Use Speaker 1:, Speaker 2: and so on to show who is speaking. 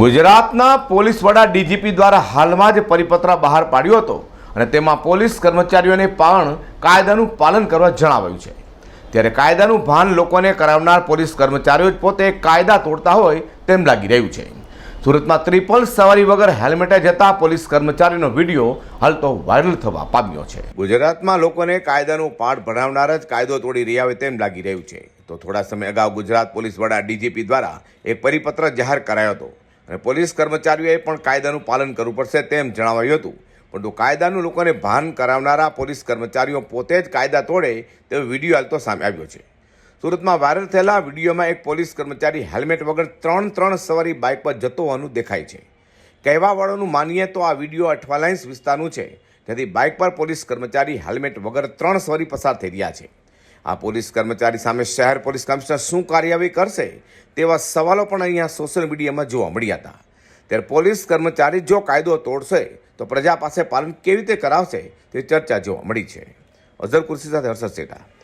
Speaker 1: ગુજરાતના પોલીસ વડા ડીજીપી દ્વારા હાલમાં જ પરિપત્ર બહાર પાડ્યો હતો અને તેમાં પોલીસ કર્મચારીઓને પણ કાયદાનું પાલન કરવા જણાવાયું છે. ત્યારે કાયદાનું ભાન લોકોને કરાવનાર પોલીસ કર્મચારીઓ જ પોતે કાયદા તોડતા હોય તેમ લાગી રહ્યું છે. સુરતમાં ત્રિપલ સવારી વગર હેલ્મેટે જતા પોલીસ કર્મચારીનો વીડિયો હાલ તો વાયરલ થવા પામ્યો છે. ગુજરાતમાં લોકોને કાયદાનું પાઠ ભણાવનાર જ કાયદો તોડી રહ્યા હોય તેમ લાગી રહ્યું છે. તો થોડા સમય અગાઉ ગુજરાત પોલીસ વડા ડીજીપી દ્વારા એક પરિપત્ર જાહેર કરાયો હતો. અને પોલીસ કર્મચારીઓએ પણ કાયદાનું પાલન કરવું પડશે તેમ જણાવાયું હતું. પરંતુ કાયદાનું લોકોને ભાન કરાવનારા પોલીસ કર્મચારીઓ પોતે જ કાયદા તોડે તેવો વીડિયો હાલ તો સામે આવ્યો છે. સુરતમાં વાયરલ થયેલા વિડીયોમાં એક પોલીસ કર્મચારી હેલ્મેટ વગર ત્રણ ત્રણ સવારી બાઇક પર જતો હોવાનું દેખાય છે. કહેવાવાળાનું માનીએ તો આ વીડિયો અઠવાલાઇન્સ વિસ્તારનું છે. જેથી બાઇક પર પોલીસ કર્મચારી હેલ્મેટ વગર ત્રણ સવારી પસાર થઈ રહ્યા છે. આ પોલીસ કર્મચારી સામે શહેર પોલીસ કમિશનર શું કાર્યવાહી કરશે તેવા સવાલો પણ અહીંયા સોશિયલ મીડિયામાં જોવા મળ્યા હતા. ત્યારે પોલીસ કર્મચારી જો કાયદો તોડશે તો પ્રજા પાસે પાલન કેવી રીતે કરાવશે તે ચર્ચા જોવા મળી છે. અઝર કુર્સી સાથે હર્ષદ સેઠા